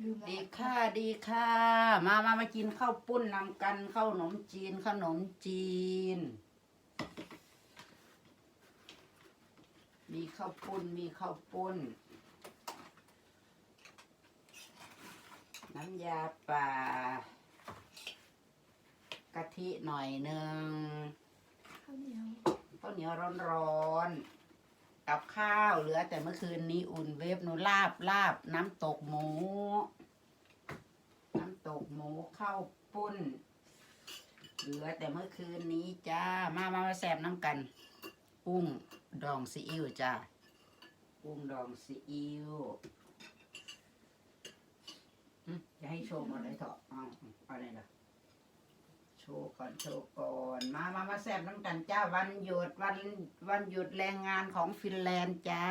ลืมแล้วดีค่ะดีค่ะ มามามากินข้าวปุ้นนำกันข้าวหนมจีนขนมจีน มีข้าวปุ้นมีข้าวปุ้น น้ำยาป่ากะทิหน่อยหนึ่งข้าวเหนียวข้าวเหนียวร้อนๆ กับข้าวเหลือแต่เมื่อคืนนี้อุ่นเวฟหนูลาบลาบน้ำตกหมู น้ำตกหมูข้าวปุ้น เหลือแต่เมื่อคืนนี้จ้ามามามาแซบน้ำกันกุ้งดองซีอิ๊วจ้ากุ้งดองซีอิ๊วจะให้โชว์หมดเลยเถอะเอาเอาอะไรล่ะ โชว์ก่อนโชว์ก่อนมามามาแซ่บน้ำกันจ้าวันหยุดวันวันหยุดแรงงานของฟินแลนด์จ้า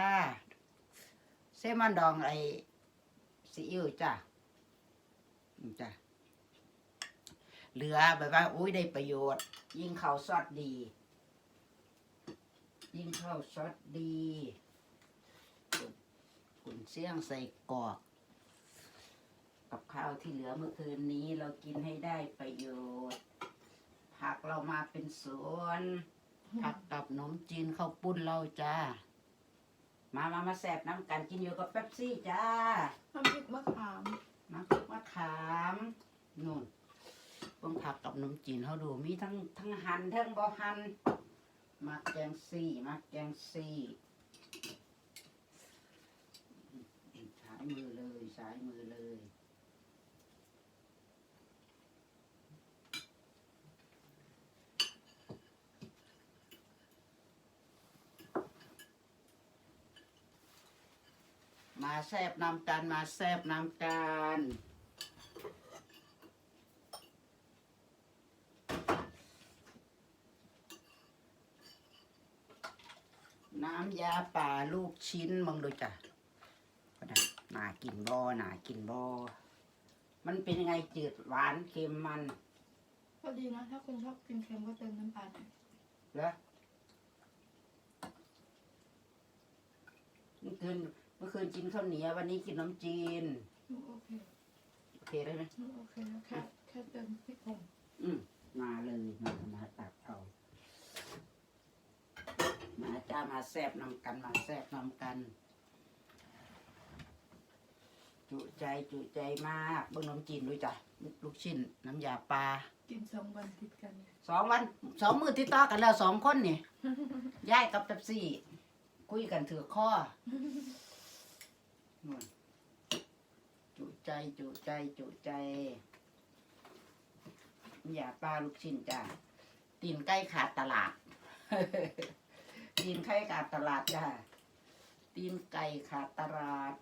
เซมันดองไอซีอิ๊วจ้าจ้าเหลือแบบว่าอุ้ยได้ประโยชน์ ยิ่งข้าวซอสดี ยิ่งข้าวซอสดีขุนเสี่ยงใส่กรอกกับข้าวที่เหลือเมื่อคืนนี้เรากินให้ได้ประโยชน์ ผักเรามาเป็นสวน ผักกับขนมจีนข้าวปุ้นเราจ้า มามามาแสบน้ำกันกินอยู่กับเป๊ปซี่จ้า น้ำพริกมะขามน้ำพริกมะขามนู่นเบิ่งผักกับขนมจีนเขาดูมีทั้งทั้งหันทั้งบ่หันมักแกงซี่มักแกงซี่สายมือเลยสายมือเลย มาแซบนำกันมาแซบนำกันน้ำยาป่าลูกชิ้นมึงดูจ้ะก็ได้น่ากินบ่น่ากินบ่มันเป็นยังไงจืดหวานเค็มมัน ก็ดีนะ ถ้าคุณชอบกินเค็มก็เติมน้ำปลาหน่อยเหรอเมื่อคืนเมื่อคืนกินข้าวเหนียววันนี้กินน้ำจีนอืมโอเคโอเคได้ไหมอืมโอเคแล้วแค่แค่เติมพริกผงอืมมาเลย มามาตักเอามาจ้ามาแซบนำกันมาแซบนำกัน จุใจจุใจมากเบิ้งน้ำจีนด้วยจ้ะลูกชิ้นน้ำยาปลากินสองวันติดกันสองวันสองมือที่ต่อกันแล้วสองคนนี่ย่ายกับเป๊ปซี่ คุยกันถือข้อ นู่นจุใจจุใจจุใจน้ำยาปลาลูกชิ้นจ้ะตีนไก่ขาดตลาด ตีนไก่ขาดตลาดจ้ะตีนไก่ขาดตลาด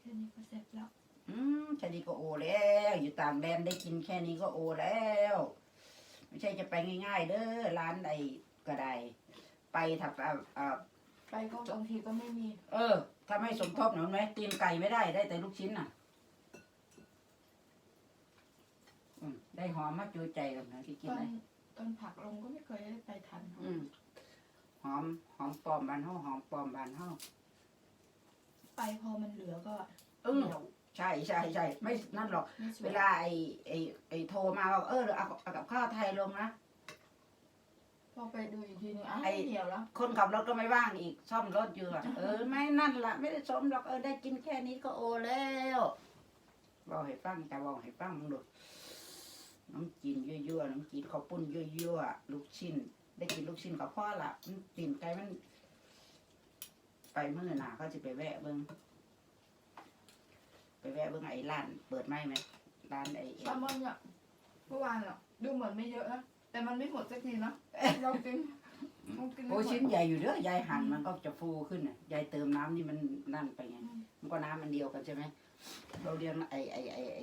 แค่นี้ก็เสร็จแล้ว อืมแค่นี้ก็โอแล้ว อยู่ต่างแดนได้กินแค่นี้ก็โอแล้ว ไม่ใช่จะไปง่าย ๆ เด้อร้านใดก็ได้ ไปถ้าเอ่อเอ่อ ไปก็บางทีก็ไม่มี เออ ถ้าไม่สมทบหนูไหมตีนไก่ไม่ได้ได้แต่ลูกชิ้นน่ะอืมได้หอมมาจูใจกันนะที่กินตอนเลยตอนผักลงก็ไม่เคยได้ไปทันเขาอืมหอมหอมปลอมบานเฮาหอมปลอมบานเฮาไปพอมันเหลือก็อืมเดี๋ยวใช่ใช่ใช่ไม่นั่นหรอก ไม่สวเวยลาไอ้ไอ้ไอ้โทรมาบอกเออเอาเอากับข้าวไทยลงนะ พอไปดูอีกทีนึงอ้าวไอ้เดี๋ยวแล้วคนขับรถก็ไม่ว่างอีก ซ่อมรถอยู่อะเออไม่นั่นละไม่ได้ซ่อมหรอกเออได้กินแค่นี้ก็โอแล้วบอกให้ฟังแต่บอกให้ฟังมึงดูน้ำจีนยั่วๆน้ำจีนข้าวปุ้นยั่วๆลูกชิ้น ได้กินลูกชิ้นกับพ่อละมันตีนไก่มัน ไปเมื่อหนาเขาจะไปแวะเบิ้งไปแวะเบิ้งไอ้ร้าน เปิดไหมไหมร้านไอ้แซลมอนเนี่ยเมื่อวานอะดูเหมือนไม่เยอะนะ แต่มันไม่หมดสักทีนะเรากินเรากินไม่โอ้หมดชิ้นใหญ่อยู่เด้อยายหั่นมันก็จะฟูขึ้นอะยายเติมน้ำนี่มันนั่นไปไงอืมมันก็น้ำมันเดียวกันใช่ไหม เราเรียนไอไอไอไอ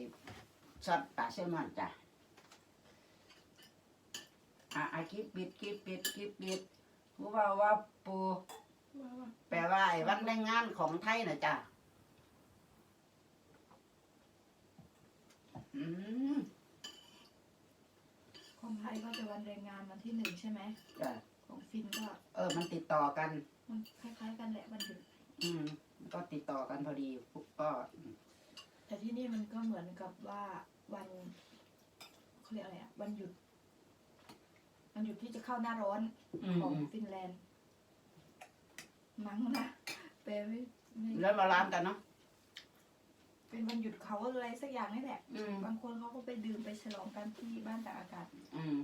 ซอสปลาแซลมอนจ้ะอะอะคิดปิดคิดปิดคิดปิดรู้ว่าว่าปูว่าว่าแปลว่าไอ้วันแรงงานของไทยนะจ้ะอืม ของไทยก็จะวันแรงงานวันที่หนึ่งใช่ไหมจ้ะของฟินก็เออ มันติดต่อกัน มันคล้ายๆ กันแหละวันหยุดอืมมันก็ก็ติดต่อกันพอดีก็แต่ที่นี่มันก็เหมือนกับว่าวันเขาเรียกอะไรอะวันหยุดวันหยุดที่จะเข้าหน้าร้อนอืมของอืมฟินแลนด์มั้งนะแปลไม่ไม่แล้วมาร้านกันเนาะ เป็นวันหยุดเขาอะไรสักอย่างนี่แหละ อืมบางคนเขาก็ไปดื่มไปฉลองกันที่บ้านตากอากาศ อืม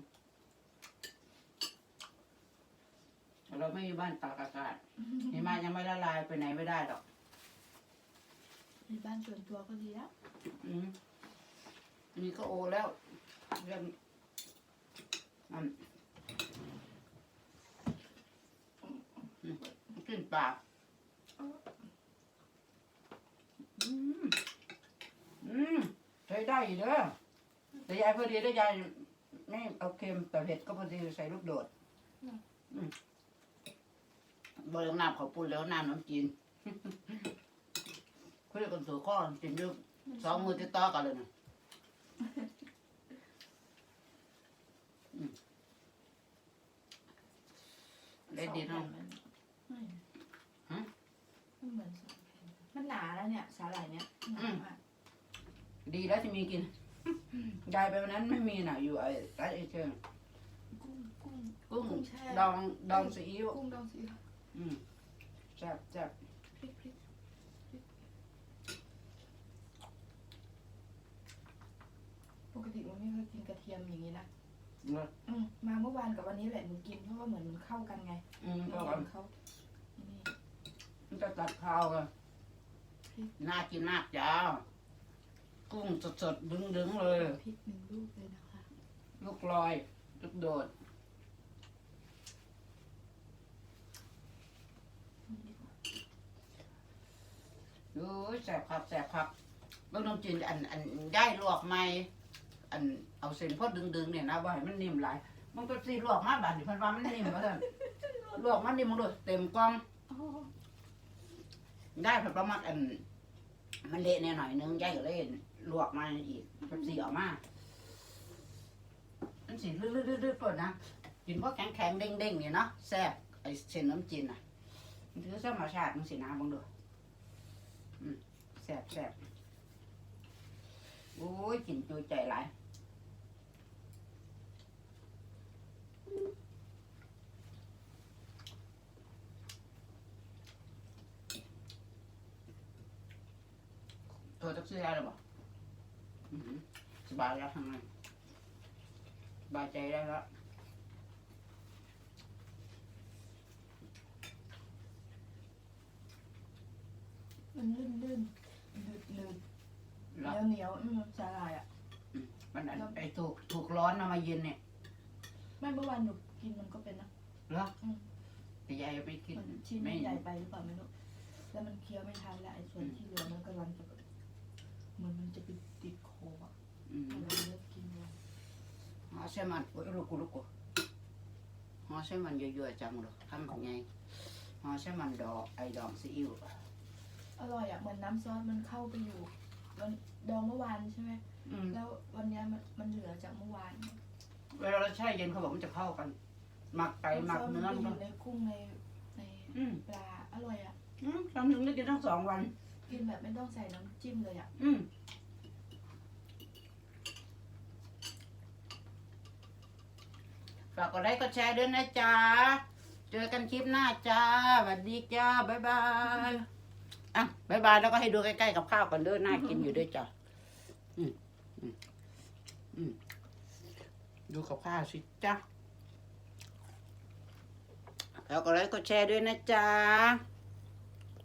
เราไม่มีบ้านตากอากาศหิมะยังไม่ละลายไปไหนไม่ได้หรอก มีบ้านส่วนตัวก็ดีแล้วอืมอันนี้ก็โอแล้วเรื่องอืมอืมขึ้นปากอืมอืมใช้ ได้อยู่เด้อแต่ยายพอดีได้ยายไม่เอาเค็มแต่เผ็ดก็พอดีใส่ลูกโดดอืมบริน้ำเขาวปุ้นแล้วน้ำน้ำจีนคุยกันสู่ข้อกินอยูสองมือติดต่อกันเลยนะได้ดีเนาะมันไม่ฮะมันเหมือนสองแผ่นมันหนาแล้วเนี่ย สาหร่ายเนี่ยหนาอืมมาก ดีแล้วที่มีกินยายไปวันนั้นไม่มีน่ะ อยู่ไอ้ร้านไอ้เชิงกุ้งกุ้งกุ้งกุ้งแช่ดองดองซีอิ๊วกุ้งดองซีอิ๊วอืมแซ่บแซ่บพริกพริกพริกปกติมันไม่เคยกินกระเทียมอย่างนี้นะเลิศอืมมาเมื่อวานกับวันนี้แหละหนูกินเพราะว่าเหมือนมันเข้ากันไงอืมกก็ระกัเทีนยมเขานี่มันจะตัดข้าวกันพริกน่ากินมากจ้า กุ้งสดๆดึงๆเลยพริกหนึ่งลูกเลยนะคะ ลูกลอย ลูกโดดนี่ดีกว่าดูแซ่บครับแซ่บครับเบิ่งน้ำจีนอันอันได้ลวกไหมอันเอาเส้นพอดึงๆเนี่ยนะว่าให้มันนิ่มหลาย มันก็สิลวกมาบาดนี่เพิ่นว่ามันนิ่มว่าซั่นลวกมันนิ่มมันโดดเต็มกล่องอ๋อได้ผลประมาณอัน มันเละแน่หน่อยนึงยายก็เลยลวกมาอีกมันสีออกมามันสีลื่นๆๆๆก่อนนะกินพวกแข็งๆเด้งๆเนี่ยเนาะแซ่บไอเส้นน้ำจีนอะมันคือธรรมชาติมันสีน้ำบังดูอืมแซ่บแซ่บโอ้ยกินจุใจหลายโทรจัก ซื้อได้หรือเปล่าอื้อหือสบายแล้วทางนั้นสบายใจได้แล้วมันลื่นลื่นๆลืดลืดเหแล้วนียวเหนียวๆอืมสาหร่ายอะ มันอันไอ้ถูกถูกร้อนเอามาเย็นเนี่ยไม่เมื่อวานหนูกินมันก็เป็นนะเหรออืมแต่ยายเอาไปกินมันชิ้นมันใหญ่ไปหรือเปล่าไม่รู้แล้วมันเคี้ยวไม่ทันแล้วไอ้ส่วนที่เหลือมันกำลังจะแบบ เหมือนมันจะไปติดคออะอืมก็เลยเลิกกินเลยหอใช่มันโอ้ยลูกกูลูกกูหอใช่มันเยอะๆจังเลยทำแบบไงหอใช่มันดอกไอ้ดอกซีอิ๊วอร่อยอะเหมือนน้ำซอสมันเข้าไปอยู่มันดองเมื่อวานใช่ไหมอืมแล้ววันเนี้ยมันมันเหลือจากเมื่อวานเวลาเราแช่เย็นเขาบอกมันจะเข้ากัน หมักไก่หมักเนื้อมัมันนไปอก็ยู่ในกุ้งในในอืมปลาอร่อยอะอืมทำถึงได้กินทั้งสองวัน กินแบบไม่ต้องใส่น้ำจิ้มเลยอะ อืมฝากกดไลค์กดแชร์ด้วยนะจ๊ะ เจอกันคลิปหน้าจ้าสวัสดีจ้าบ๊ายบายอะบ๊ายบายแล้วก็ให้ดูใกล้ๆกับข้าวก่อนเด้อน่ากินอยู่ด้วยจ้ะอืมอืมอืมดูกับข้าวสิจ้ะแล้วก็ไลค์กดแชร์ด้วยนะจ๊ะ